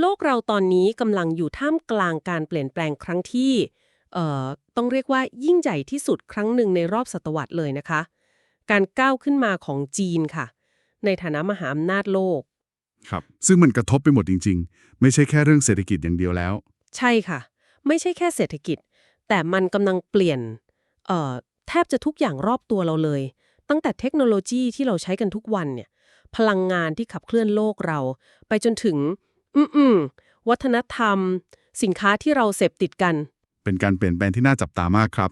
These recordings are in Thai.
โลกเราตอนนี้กำลังอยู่ท่ามกลางการเปลี่ยนแปลงครั้งที่เอ่อต้องเรียกว่ายิ่งใหญ่ที่สุดครั้งหนึ่งในรอบศตวรรษเลยนะคะ การก้าวขึ้นมาของจีนค่ะ ในฐานะมหาอำนาจโลก ครับ ซึ่งมันกระทบไปหมดจริง ๆ ไม่ใช่แค่เรื่องเศรษฐกิจอย่างเดียวแล้ว ใช่ค่ะ ไม่ใช่แค่เศรษฐกิจ แต่มันกำลังเปลี่ยนเอ่อแทบจะทุกอย่างรอบตัวเราเลย ตั้งแต่เทคโนโลยีที่เราใช้กันทุกวันเนี่ย พลังงานที่ขับเคลื่อนโลกเรา ไปจนถึง อืมๆวัฒนธรรม สินค้าที่เราเสพติดกัน เป็นการเปลี่ยนแปลงที่น่าจับตามากครับ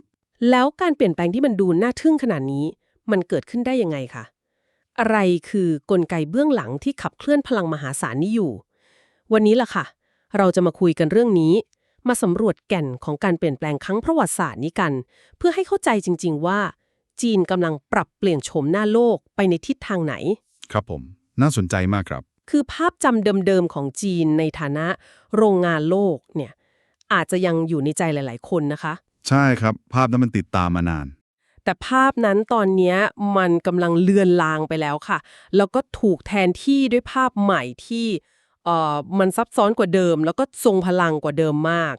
แล้วการเปลี่ยนแปลงที่มันดูน่าทึ่งขนาดนี้ มันเกิดขึ้นได้ยังไงคะอะไรคือกลไกเบื้องหลังที่ขับเคลื่อนพลังมหาศาลนี้อยู่ วันนี้ล่ะค่ะ เราจะมาคุยกันเรื่องนี้ มาสำรวจแก่นของการเปลี่ยนแปลงครั้งประวัติศาสตร์นี้กัน เพื่อให้เข้าใจจริง ๆ ว่า จีนกำลังปรับเปลี่ยนโฉมหน้าโลกไปในทิศทางไหน ครับผม น่าสนใจมากครับ คือภาพจำเดิมๆของจีนในฐานะโรงงานโลกเนี่ยอาจจะยังอยู่ในใจหลาย ๆ คนนะคะ ใช่ครับ ภาพนั้นมันติดตามมานาน แต่ภาพนั้นตอนเนี้ยมันกำลังเลือนลางไปแล้วค่ะ แล้วก็ถูกแทนที่ด้วยภาพใหม่ที่เอ่อมันซับซ้อนกว่าเดิม แล้วก็ทรงพลังกว่าเดิมมาก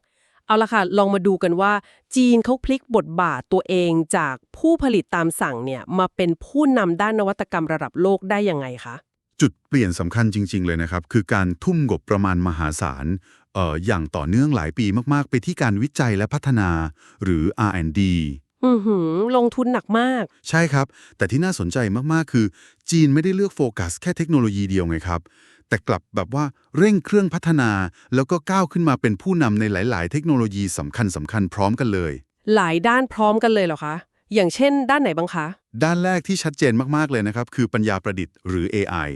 เอาละค่ะ ลองมาดูกันว่า จีนเขาพลิกบทบาทตัวเองจากผู้ผลิตตามสั่งเนี่ยมาเป็นผู้นำด้านนวัตกรรมระดับโลกได้ยังไงคะ จุดเปลี่ยนสำคัญจริง ๆ เลยนะครับ คือการทุ่มงบประมาณมหาศาลเอ่ออย่างต่อเนื่องหลายปีมาก ๆ ไปที่การวิจัยและพัฒนาหรือ R&D อือหือลงทุนหนักมาก ใช่ครับ แต่ที่น่าสนใจมาก ๆ คือ จีนไม่ได้เลือกโฟกัสแค่เทคโนโลยีเดียวไงครับ แต่กลับแบบว่าเร่งเครื่องพัฒนา แล้วก็ก้าวขึ้นมาเป็นผู้นำในหลาย ๆ เทคโนโลยีสำคัญสำคัญพร้อมกันเลย หลายด้านพร้อมกันเลยเหรอคะ อย่างเช่น ด้านไหนบ้างคะ ด้านแรกที่ชัดเจนมากๆเลยนะครับ คือปัญญาประดิษฐ์หรือ AI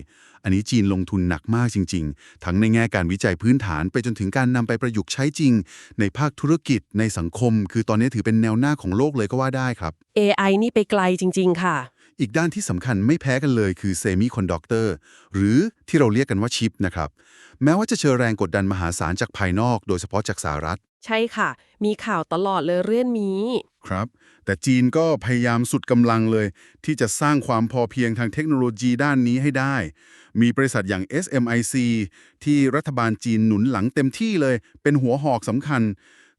อันนี้จีนลงทุนหนักมากจริง ๆ ทั้งในแง่การวิจัยพื้นฐานไปจนถึงการนำไปประยุกต์ใช้จริง ในภาคธุรกิจในสังคม คือตอนนี้ถือเป็นแนวหน้าของโลกเลยก็ว่าได้ครับ AI นี่ไปไกลจริง ๆ ค่ะ อีกด้านที่สำคัญไม่แพ้กันเลยคือเซมิคอนดักเตอร์หรือที่เราเรียกกันว่าชิปนะครับแม้ว่าจะเจอแรงกดดันมหาศาลจากภายนอก โดยเฉพาะจากสหรัฐ ใช่ค่ะ มีข่าวตลอดเลยเรื่องนี้ ครับ แต่จีนก็พยายามสุดกำลังเลย ที่จะสร้างความพอเพียงทางเทคโนโลยีด้านนี้ให้ได้ มีบริษัทอย่าง SMIC ที่รัฐบาลจีนหนุนหลังเต็มที่เลย เป็นหัวหอกสำคัญ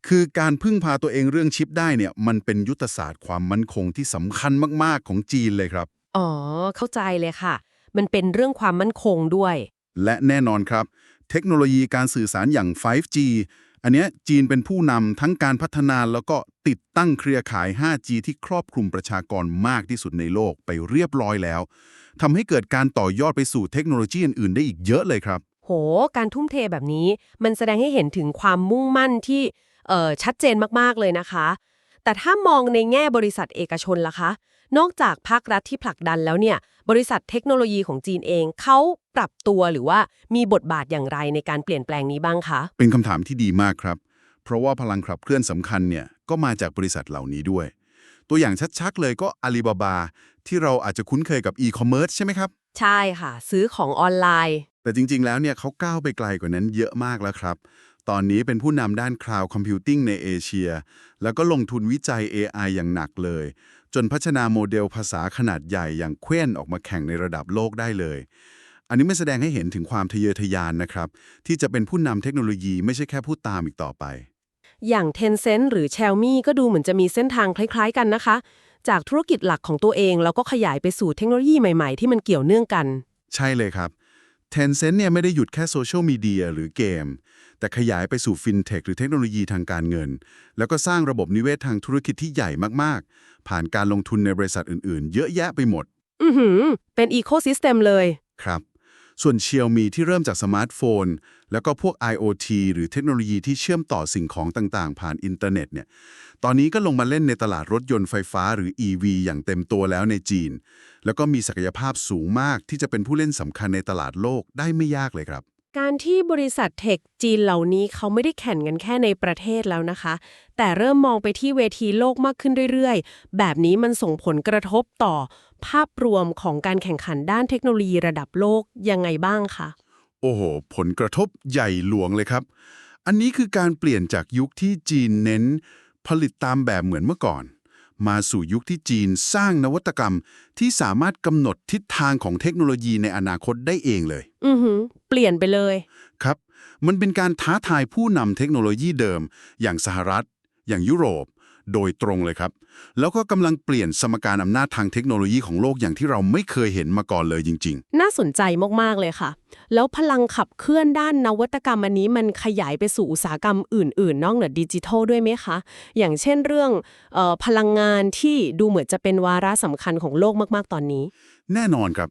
คือการพึ่งพาตัวเองเรื่องชิปได้เนี่ย มันเป็นยุทธศาสตร์ความมั่นคงที่สำคัญมาก ๆ ของจีนเลยครับ อ๋อ เข้าใจเลยค่ะ มันเป็นเรื่องความมั่นคงด้วย และแน่นอนครับ เทคโนโลยีการสื่อสารอย่าง 5G อันเนี้ยจีนเป็นผู้นำทั้งการพัฒนาแล้วก็ติดตั้งเครือข่าย 5G ที่ครอบคลุมประชากรมากที่สุดในโลกไปเรียบร้อยแล้วทำให้เกิดการต่อยอดไปสู่เทคโนโลยีอื่นๆ ได้อีกเยอะเลยครับ โห การทุ่มเทแบบนี้มันแสดงให้เห็นถึงความมุ่งมั่นที่ชัดเจนมากๆเลยนะคะ แต่ถ้ามองในแง่บริษัทเอกชนล่ะคะ นอกจากภาครัฐที่ผลักดันแล้วเนี่ย บริษัทเทคโนโลยีของจีนเองเขาปรับตัวหรือว่ามีบทบาทอย่างไรในการเปลี่ยนแปลงนี้บ้างคะ เป็นคำถามที่ดีมากครับ เพราะว่าพลังขับเคลื่อนสำคัญเนี่ยก็มาจากบริษัทเหล่านี้ด้วย ตัวอย่างชัดๆเลยก็อาลีบาบาที่เราอาจจะคุ้นเคยกับอีคอมเมิร์ซใช่ไหมครับ ใช่ค่ะ ซื้อของออนไลน์ แต่จริง ๆ แล้วเนี่ยเขาก้าวไปไกลกว่านั้นเยอะมากแล้วครับตอนนี้เป็นผู้นำด้านคลาวด์คอมพิวติ้งในเอเชีย แล้วก็ลงทุนวิจัย AI อย่างหนักเลย จนพัฒนาโมเดลภาษาขนาดใหญ่อย่างเคว้นออกมาแข่งในระดับโลกได้เลย อันนี้ไม่แสดงให้เห็นถึงความทะเยอทะยานนะครับ ที่จะเป็นผู้นำเทคโนโลยีไม่ใช่แค่ผู้ตามอีกต่อไป อย่าง Tencent หรือ Xiaomi ก็ดูเหมือนจะมีเส้นทางคล้าย ๆ กันนะคะ จากธุรกิจหลักของตัวเองแล้วก็ขยายไปสู่เทคโนโลยีใหม่ๆ ที่มันเกี่ยวเนื่องกัน ใช่เลยครับ Tencent เนี่ยไม่ได้หยุดแค่โซเชียลมีเดียหรือเกม แต่ขยายไปสู่ฟินเทคหรือเทคโนโลยีทางการเงิน แล้วก็สร้างระบบนิเวศทางธุรกิจที่ใหญ่มากๆ ผ่านการลงทุนในบริษัทอื่นๆ เยอะแยะไปหมด อือหือ เป็นอีโคซิสเต็มเลย ครับ ส่วน Xiaomi ที่เริ่มจากสมาร์ทโฟน แล้วก็พวก IoT หรือเทคโนโลยีที่เชื่อมต่อสิ่งของต่างๆ ผ่านอินเทอร์เน็ตเนี่ย ตอนนี้ก็ลงมาเล่นในตลาดรถยนต์ไฟฟ้าหรือ EV อย่างเต็มตัวแล้วในจีน แล้วก็มีศักยภาพสูงมากที่จะเป็นผู้เล่นสำคัญในตลาดโลกได้ไม่ยากเลยครับ การที่บริษัทเทคจีนเหล่านี้เขาไม่ได้แข่งกันแค่ในประเทศแล้วนะคะ แต่เริ่มมองไปที่เวทีโลกมากขึ้นเรื่อยๆ แบบนี้มันส่งผลกระทบต่อภาพรวมของการแข่งขันด้านเทคโนโลยีระดับโลกยังไงบ้างคะโอ้โห ผลกระทบใหญ่หลวงเลยครับ อันนี้คือการเปลี่ยนจากยุคที่จีนเน้น ผลิตตามแบบเหมือนเมื่อก่อน มาสู่ยุคที่จีนสร้างนวัตกรรมที่สามารถกำหนดทิศทางของเทคโนโลยีในอนาคตได้เองเลย อือหือ เปลี่ยนไปเลย ครับ มันเป็นการท้าทายผู้นำเทคโนโลยีเดิม อย่างสหรัฐ อย่างยุโรป โดยตรงเลยครับ แล้วก็กำลังเปลี่ยนสมการอำนาจทางเทคโนโลยีของโลกอย่างที่เราไม่เคยเห็นมาก่อนเลยจริงน่าสนใจมากๆเลยค่ะ แล้วพลังขับเคลื่อนด้านนวัตกรรมอันนี้มันขยายไปสู่อุตสาหกรรมอื่น ๆ นอกเหนือดิจิทัลด้วยไหมคะ อย่างเช่นเรื่องเออพลังงานที่ดูเหมือนจะเป็นวาระสำคัญของโลกมากๆตอนนี้ๆแน่นอนครับ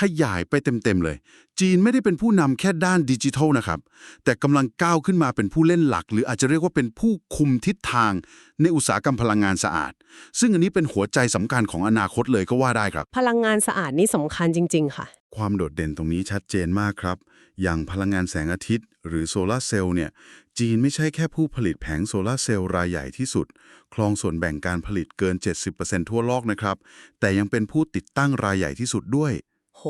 ขยายไปเต็มๆเลย จีนไม่ได้เป็นผู้นำแค่ด้านดิจิทัลนะครับ แต่กำลังก้าวขึ้นมาเป็นผู้เล่นหลัก หรืออาจจะเรียกว่าเป็นผู้คุมทิศทางในอุตสาหกรรมพลังงานสะอาด ซึ่งอันนี้เป็นหัวใจสำคัญของอนาคตเลยก็ว่าได้ครับ พลังงานสะอาดนี่สำคัญจริง ๆ ค่ะ ความโดดเด่นตรงนี้ชัดเจนมากครับ อย่างพลังงานแสงอาทิตย์ หรือโซลาร์เซลล์เนี่ย จีนไม่ใช่แค่ผู้ผลิตแผงโซลาร์เซลล์รายใหญ่ที่สุดครองส่วนแบ่งการผลิตเกิน 70%ทั่วโลกนะครับ แต่ยังเป็นผู้ติดตั้งรายใหญ่ที่สุดด้วย โห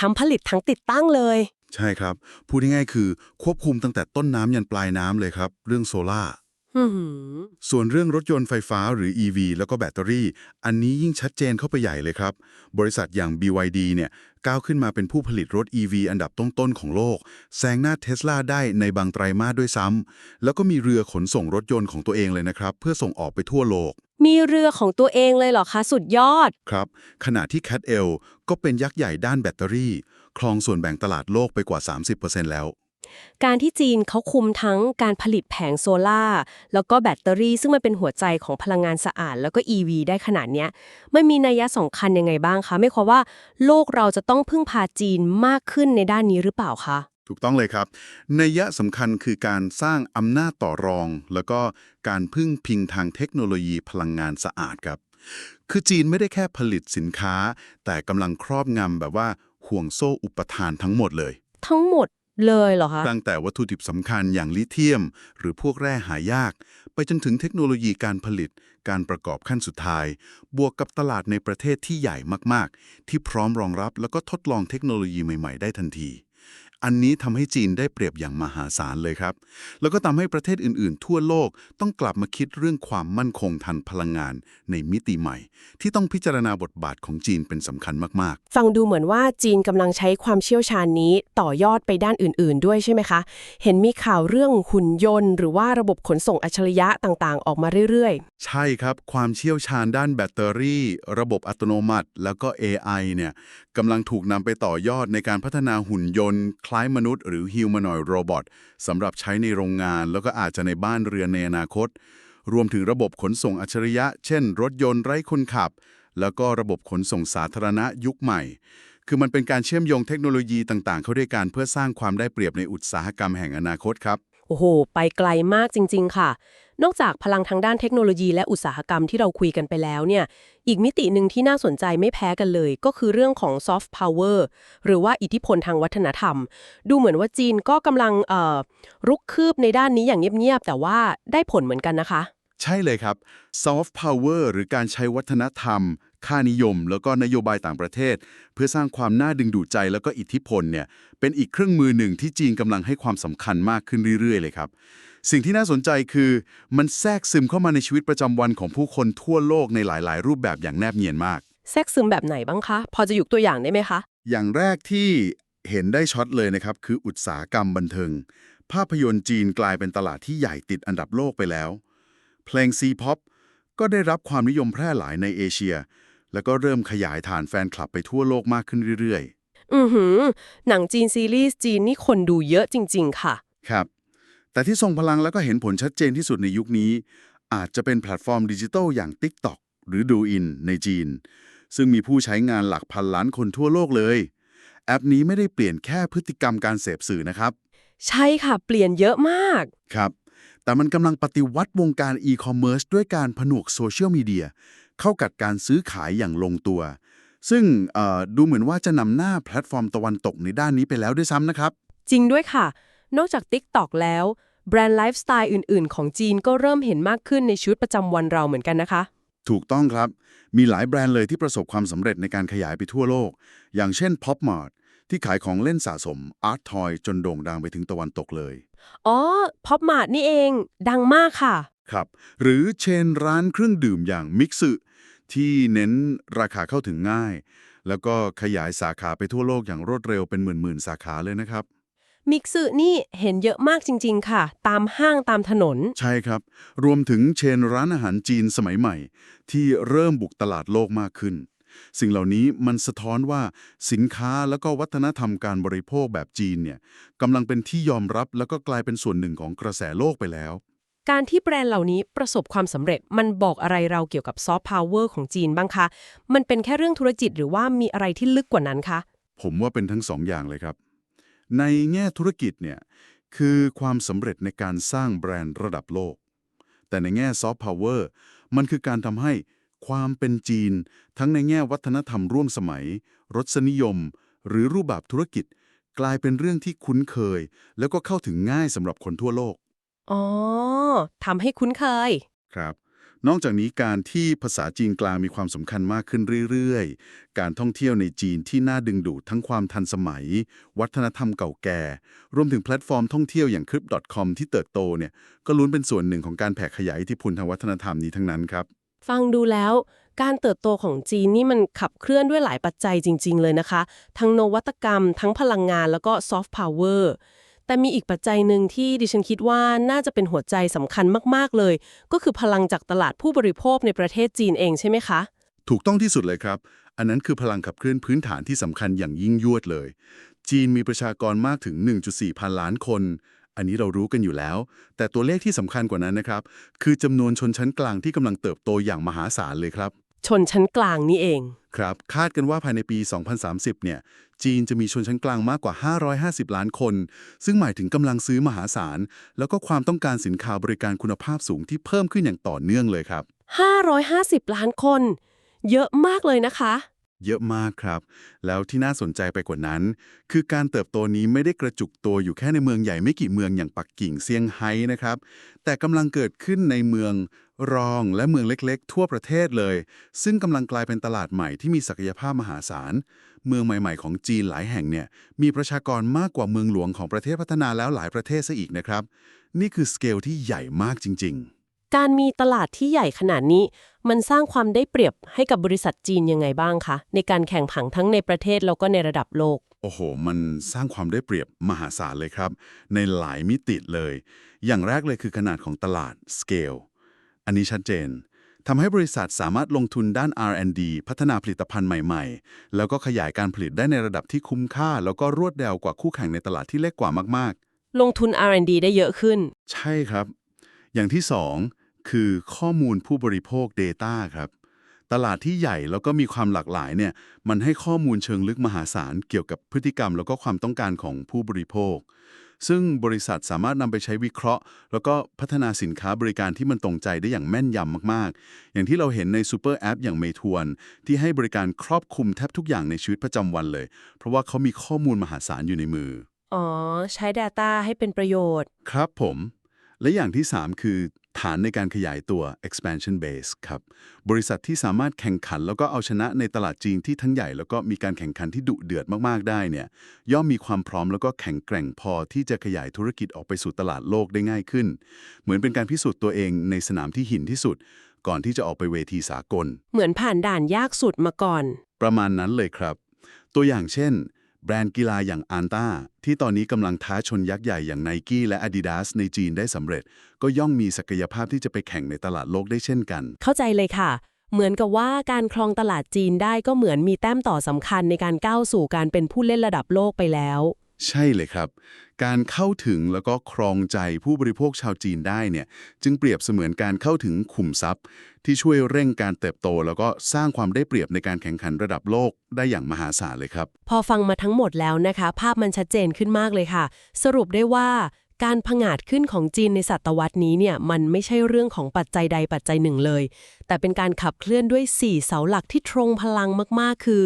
ทำผลิตทั้งติดตั้งเลย ใช่ครับ พูดง่ายๆคือควบคุมตั้งแต่ต้นน้ำยันปลายน้ำเลยครับ เรื่องโซลาร์หืมส่วนเรื่องรถยนต์ไฟฟ้าหรือ EV แล้วก็แบตเตอรี่ อันนี้ยิ่งชัดเจนเข้าไปใหญ่เลยครับ บริษัทอย่าง BYD เนี่ยก้าวขึ้นมาเป็นผู้ผลิตรถ EV อันดับต้นๆของโลก แซงหน้าเทสลาได้ในบางไตรมาสด้วยซ้ำแล้วก็มีเรือขนส่งรถยนต์ของตัวเองเลยนะครับ เพื่อส่งออกไปทั่วโลกมีเรือของตัวเองเลยเหรอคะ สุดยอด ครับ ขณะที่ Cat L ก็เป็นยักษ์ใหญ่ด้านแบตเตอรี่ ครองส่วนแบ่งตลาดโลกไปกว่า 30%แล้ว การที่จีนเขาคุมทั้งการผลิตแผงโซลา่าร์แล้วก็แบตเตอรี่ซึ่งมันเป็นหัวใจของพลังงานสะอาด แล้วก็ EV ได้ขนาดเนี้ยมันมีนัยสำคัญยังไงบ้างคะ ไม่ความว่าโลกเราจะต้องพึ่งพาจีนมากขึ้นในด้านนี้หรือเปล่าคะ ถูกต้องเลยครับนัยยะสำคัญคือการสร้างอำนาจต่อรอง แล้วก็การพึ่งพิงทางเทคโนโลยีพลังงานสะอาดครับ คือจีนไม่ได้แค่ผลิตสินค้า แต่กำลังครอบงำแบบว่าห่วงโซ่อุปทานทั้งหมดเลย ทั้งหมดเลยเหรอคะ ตั้งแต่วัตถุดิบสำคัญอย่างลิเธียม หรือพวกแร่หายาก ไปจนถึงเทคโนโลยีการผลิต การประกอบขั้นสุดท้าย บวกกับตลาดในประเทศที่ใหญ่มากๆ ที่พร้อมรองรับแล้วก็ทดลองเทคโนโลยีใหม่ ๆ ได้ทันที อันนี้ทำให้จีนได้เปรียบอย่างมหาศาลเลยครับ แล้วก็ทำให้ประเทศอื่นๆ ทั่วโลกต้องกลับมาคิดเรื่องความมั่นคงทางพลังงานในมิติใหม่ ที่ต้องพิจารณาบทบาทของจีนเป็นสำคัญมากๆ ฟังดูเหมือนว่าจีนกำลังใช้ความเชี่ยวชาญนี้ต่อยอดไปด้านอื่น ๆ ด้วยใช่ไหมคะ เห็นมีข่าวเรื่องหุ่นยนต์ หรือว่าระบบขนส่งอัจฉริยะต่างๆ ออกมาเรื่อย ใช่ครับ ความเชี่ยวชาญด้านแบตเตอรี่ ระบบอัตโนมัติ แล้วก็ AI เนี่ยกำลังถูกนำไปต่อยอดในการพัฒนาหุ่นยนต์ คล้ายมนุษย์ หรือ humanoid robot สำหรับใช้ในโรงงาน แล้วก็อาจจะในบ้านเรือนในอนาคต รวมถึงระบบขนส่งอัจฉริยะ เช่น รถยนต์ไร้คนขับ แล้วก็ระบบขนส่งสาธารณะยุคใหม่ คือมันเป็นการเชื่อมโยงเทคโนโลยีต่างๆ เข้าด้วยกันเพื่อสร้างความได้เปรียบในอุตสาหกรรมแห่งอนาคตครับ โอ้โห ไปไกลมากจริง ๆ ค่ะ นอกจากพลังทางด้านเทคโนโลยีและอุตสาหกรรมที่เราคุยกันไปแล้วเนี่ย อีกมิติหนึ่งที่น่าสนใจไม่แพ้กันเลย ก็คือเรื่องของซอฟต์พาวเวอร์หรือว่าอิทธิพลทางวัฒนธรรม ดูเหมือนว่าจีนก็กำลังรุกคืบในด้านนี้อย่างเงียบ ๆ แต่ว่าได้ผลเหมือนกันนะคะ ใช่เลยครับ soft power หรือการใช้วัฒนธรรม ค่านิยม แล้วก็นโยบายต่างประเทศ เพื่อสร้างความน่าดึงดูดใจแล้วก็อิทธิพลเนี่ยเป็นอีกเครื่องมือหนึ่งที่จีนกำลังให้ความสำคัญมากขึ้นเรื่อยๆเลยครับ สิ่งที่น่าสนใจคือมันแทรกซึมเข้ามาในชีวิตประจำวันของผู้คนทั่วโลกในหลาย ๆ รูปแบบอย่างแนบเนียนมาก แทรกซึมแบบไหนบ้างคะ พอจะยกตัวอย่างได้ไหมคะ อย่างแรกที่เห็นได้ช็อตเลยนะครับคืออุตสาหกรรมบันเทิง ภาพยนตร์จีนกลายเป็นตลาดที่ใหญ่ติดอันดับโลกไปแล้ว เพลงซีพ็อปก็ได้รับความนิยมแพร่หลายในเอเชีย แล้วก็เริ่มขยายฐานแฟนคลับไปทั่วโลกมากขึ้นเรื่อยอือหือ หนังจีนซีรีส์จีนนี่คนดูเยอะจริง ๆ ค่ะๆครับ แต่ที่ทรงพลังแล้วก็เห็นผลชัดเจนที่สุดในยุคนี้ อาจจะเป็นแพลตฟอร์มดิจิทัลอย่าง TikTok หรือ Douyin ในจีน ซึ่งมีผู้ใช้งานหลักพันล้านคนทั่วโลกเลย แอปนี้ไม่ได้เปลี่ยนแค่พฤติกรรมการเสพสื่อนะครับ ใช่ค่ะเปลี่ยนเยอะมาก ครับ แต่มันกำลังปฏิวัติวงการอีคอมเมิร์ซด้วยการผนวกโซเชียลมีเดีย เข้ากับการซื้อขายอย่างลงตัว ซึ่งเอ่อดูเหมือนว่าจะนำหน้าแพลตฟอร์มตะวันตกในด้านนี้ไปแล้วด้วยซ้ำนะครับ จริงด้วยค่ะ นอกจาก TikTok แล้วแบรนด์ไลฟ์สไตล์อื่น ๆ ของจีนก็เริ่มเห็นมากขึ้นในชีวิตประจำวันเราเหมือนกันนะคะ ถูกต้องครับ มีหลายแบรนด์เลยที่ประสบความสำเร็จในการขยายไปทั่วโลก อย่างเช่น Popmart ที่ขายของเล่นสะสม Art Toy จนโด่งดังไปถึงตะวันตกเลย อ๋อพ o ปมาร์ทนี่เอง ดังมากค่ะ ครับ หรือเชนร้านเครื่องดื่มอย่างมิกซึที่เน้นราคาเข้าถึงง่าย แล้วก็ขยายสาขาไปทั่วโลกอย่างรวดเร็วเป็นหมื่นๆสาขาเลยนะครับ มิกซึนี่เห็นเยอะมากจริง ๆ ค่ะ ตามห้างตามถนน ใช่ครับ รวมถึงเชนร้านอาหารจีนสมัยใหม่ ที่เริ่มบุกตลาดโลกมากขึ้น สิ่งเหล่านี้มันสะท้อนว่าสินค้าแล้วก็วัฒนธรรมการบริโภคแบบจีนเนี่ยกำลังเป็นที่ยอมรับแล้วก็กลายเป็นส่วนหนึ่งของกระแสโลกไปแล้ว การที่แบรนด์เหล่านี้ประสบความสำเร็จมันบอกอะไรเราเกี่ยวกับซอฟต์พาวเวอร์ของจีนบ้างคะ มันเป็นแค่เรื่องธุรกิจหรือว่ามีอะไรที่ลึกกว่านั้นคะ ผมว่าเป็นทั้งสองอย่างเลยครับ ในแง่ธุรกิจเนี่ยคือความสำเร็จในการสร้างแบรนด์ระดับโลก แต่ในแง่ซอฟต์พาวเวอร์มันคือการทำให้ความเป็นจีน ทั้งในแง่วัฒนธรรมร่วมสมัย รสนิยม หรือรูปแบบธุรกิจ กลายเป็นเรื่องที่คุ้นเคย แล้วก็เข้าถึงง่ายสำหรับคนทั่วโลก อ๋อทำให้คุ้นเคย ครับ นอกจากนี้การที่ภาษาจีนกลางมีความสำคัญมากขึ้นเรื่อยๆ การท่องเที่ยวในจีนที่น่าดึงดูดทั้งความทันสมัย วัฒนธรรมเก่าแก่ รวมถึงแพลตฟอร์มท่องเที่ยวอย่าง Crip.com ที่เติบโตเนี่ยก็ล้วนเป็นส่วนหนึ่งของการแผ่ขยายอิทธิพลทางวัฒนธรรมนี้ทั้งนั้นครับ ฟังดูแล้วการเติบโตของจีนนี่มันขับเคลื่อนด้วยหลายปัจจัยจริง ๆ เลยนะคะ ทั้งนวัตกรรม ทั้งพลังงานแล้วก็ซอฟต์พาวเวอร์ แต่มีอีกปัจจัยหนึ่งที่ดิฉันคิดว่าน่าจะเป็นหัวใจสำคัญมาก ๆ เลย ก็คือพลังจากตลาดผู้บริโภคในประเทศจีนเองใช่ไหมคะ ถูกต้องที่สุดเลยครับ อันนั้นคือพลังขับเคลื่อนพื้นฐานที่สำคัญอย่างยิ่งยวดเลย จีนมีประชากรมากถึง 1.4 พันล้านคน อันนี้เรารู้กันอยู่แล้ว แต่ตัวเลขที่สำคัญกว่านั้นนะครับ คือจำนวนชนชั้นกลางที่กำลังเติบโตอย่างมหาศาลเลยครับ ชนชั้นกลางนี่เอง ครับ คาดกันว่าภายในปี 2030 เนี่ย จีนจะมีชนชั้นกลางมากกว่า 550 ล้านคน ซึ่งหมายถึงกำลังซื้อมหาศาล แล้วก็ความต้องการสินค้าบริการคุณภาพสูงที่เพิ่มขึ้นอย่างต่อเนื่องเลยครับ 550 ล้านคน เยอะมากเลยนะคะ เยอะมากครับ แล้วที่น่าสนใจไปกว่านั้น คือการเติบโตนี้ไม่ได้กระจุกตัวอยู่แค่ในเมืองใหญ่ไม่กี่เมืองอย่างปักกิ่งเซี่ยงไฮ้นะครับ แต่กำลังเกิดขึ้นในเมือง รองและเมืองเล็กๆ ทั่วประเทศเลย ซึ่งกำลังกลายเป็นตลาดใหม่ที่มีศักยภาพมหาศาล เมืองใหม่ ๆ ของจีนหลายแห่งเนี่ยมีประชากรมากกว่าเมืองหลวงของประเทศพัฒนาแล้วหลายประเทศซะอีกนะครับ นี่คือสเกลที่ใหญ่มากจริง ๆ การมีตลาดที่ใหญ่ขนาดนี้ มันสร้างความได้เปรียบให้กับบริษัทจีนยังไงบ้างคะในการแข่งขันทั้งในประเทศแล้วก็ในระดับโลก โอ้โห มันสร้างความได้เปรียบมหาศาลเลยครับ ในหลายมิติเลย อย่างแรกเลยคือขนาดของตลาด scale อันนี้ชัดเจนทำให้บริษัทสามารถลงทุนด้าน R&D พัฒนาผลิตภัณฑ์ใหม่ๆ แล้วก็ขยายการผลิตได้ในระดับที่คุ้มค่า แล้วก็รวดเร็วกว่าคู่แข่งในตลาดที่เล็กกว่ามากลงทุน R&D ได้เยอะขึ้นๆใช่ครับ อย่างที่สองคือข้อมูลผู้บริโภค Data ครับ ตลาดที่ใหญ่แล้วก็มีความหลากหลายเนี่ย มันให้ข้อมูลเชิงลึกมหาศาลเกี่ยวกับพฤติกรรม แล้วก็ความต้องการของผู้บริโภค ซึ่งบริษัทสามารถนำไปใช้วิเคราะห์ แล้วก็พัฒนาสินค้าบริการที่มันตรงใจได้อย่างแม่นยำมากๆ อย่างที่เราเห็นในซูเปอร์แอปอย่างเมทวนที่ให้บริการครอบคลุมแทบทุกอย่างในชีวิตประจำวันเลย เพราะว่าเขามีข้อมูลมหาศาลอยู่ในมือ อ๋อ ใช้ Data ให้เป็นประโยชน์ ครับผม และอย่างที่ 3 คือ ฐานในการขยายตัว expansion base ครับ บริษัทที่สามารถแข่งขันแล้วก็เอาชนะในตลาดจีนที่ทั้งใหญ่ แล้วก็มีการแข่งขันที่ดุเดือดมาก ๆ ได้เนี่ย ย่อมมีความพร้อมแล้วก็แข็งแกร่งพอที่จะขยายธุรกิจออกไปสู่ตลาดโลกได้ง่ายขึ้น เหมือนเป็นการพิสูจน์ตัวเองในสนามที่หินที่สุด ก่อนที่จะออกไปเวทีสากล เหมือนผ่านด่านยากสุดมาก่อน ประมาณนั้นเลยครับ ตัวอย่างเช่น แบรนด์กีฬาอย่างอันต้าที่ตอนนี้กำลังท้าชนยักษ์ใหญ่อย่างไนกี้และ Adidas ในจีนได้สำเร็จ ก็ย่อมมีศักยภาพที่จะไปแข่งในตลาดโลกได้เช่นกัน เข้าใจเลยค่ะ เหมือนกับว่าการครองตลาดจีนได้ก็เหมือนมีแต้มต่อสำคัญในการก้าวสู่การเป็นผู้เล่นระดับโลกไปแล้ว ใช่เลยครับ การเข้าถึงแล้วก็ครองใจผู้บริโภคชาวจีนได้เนี่ยจึงเปรียบเสมือนการเข้าถึงขุมทรัพย์ ที่ช่วยเร่งการเติบโต แล้วก็สร้างความได้เปรียบในการแข่งขันระดับโลกได้อย่างมหาศาลเลยครับ พอฟังมาทั้งหมดแล้วนะคะ ภาพมันชัดเจนขึ้นมากเลยค่ะ สรุปได้ว่าการผงาดขึ้นของจีนในศตวรรษนี้เนี่ยมันไม่ใช่เรื่องของปัจจัยใดปัจจัยหนึ่งเลย แต่เป็นการขับเคลื่อนด้วย 4 เสาหลักที่ตรงพลังมากๆ คือ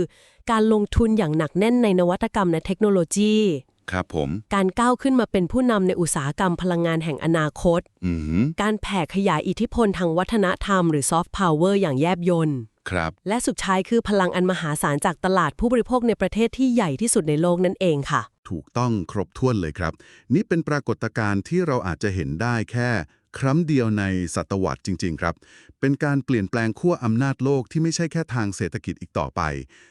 การลงทุนอย่างหนักแน่นในนวัตกรรมและเทคโนโลยี ครับผม การก้าวขึ้นมาเป็นผู้นำในอุตสาหกรรมพลังงานแห่งอนาคต อือหือการแผ่ขยายอิทธิพลทางวัฒนธรรมหรือซอฟต์พาวเวอร์อย่างแยบยลครับ และสุดท้ายคือพลังอันมหาศาลจากตลาดผู้บริโภคในประเทศที่ใหญ่ที่สุดในโลกนั่นเองค่ะ ถูกต้องครบถ้วนเลยครับ นี่เป็นปรากฏการณ์ที่เราอาจจะเห็นได้แค่ ครั้งเดียวในศตวรรษจริง ๆ ครับ เป็นการเปลี่ยนแปลงขั้วอำนาจโลกที่ไม่ใช่แค่ทางเศรษฐกิจอีกต่อไป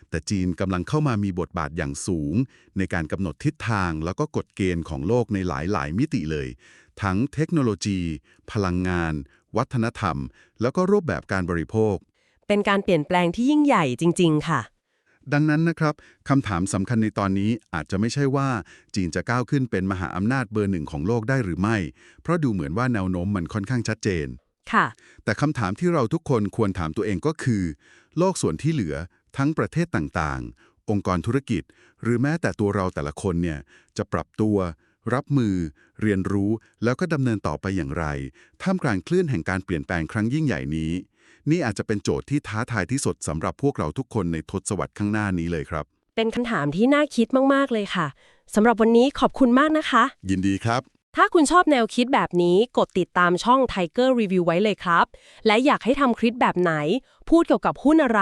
แต่จีนกำลังเข้ามามีบทบาทอย่างสูง ในการกำหนดทิศทางแล้วก็กฎเกณฑ์ของโลกในหลายๆ มิติเลย ทั้งเทคโนโลยี พลังงาน วัฒนธรรม แล้วก็รูปแบบการบริโภค เป็นการเปลี่ยนแปลงที่ยิ่งใหญ่จริง ๆ ค่ะ ดังนั้นนะครับคำถามสำคัญในตอนนี้อาจจะไม่ใช่ว่าจีนจะก้าวขึ้นเป็นมหาอำนาจเบอร์หนึ่งของโลกได้หรือไม่ เพราะดูเหมือนว่าแนวโน้มมันค่อนข้างชัดเจน ค่ะ แต่คำถามที่เราทุกคนควรถามตัวเองก็คือ โลกส่วนที่เหลือ ทั้งประเทศต่างๆ องค์กรธุรกิจ หรือแม้แต่ตัวเราแต่ละคนเนี่ยจะปรับตัว รับมือ เรียนรู้ แล้วก็ดำเนินต่อไปอย่างไร ท่ามกลางคลื่นแห่งการเปลี่ยนแปลงครั้งยิ่งใหญ่นี้ นี่อาจจะเป็นโจทย์ที่ท้าทายที่สุดสำหรับพวกเราทุกคนในทศวรรษข้างหน้านี้เลยครับ เป็นคำถามที่น่าคิดมาก ๆ เลยค่ะสำหรับวันนี้ขอบคุณมากนะคะ ยินดีครับ ถ้าคุณชอบแนวคิดแบบนี้กดติดตามช่อง Tiger Review ไว้เลยครับ และอยากให้ทำคลิปแบบไหน พูดเกี่ยวกับหุ้นอะไร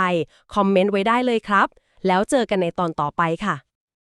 คอมเมนต์ไว้ได้เลยครับ แล้วเจอกันในตอนต่อไปค่ะ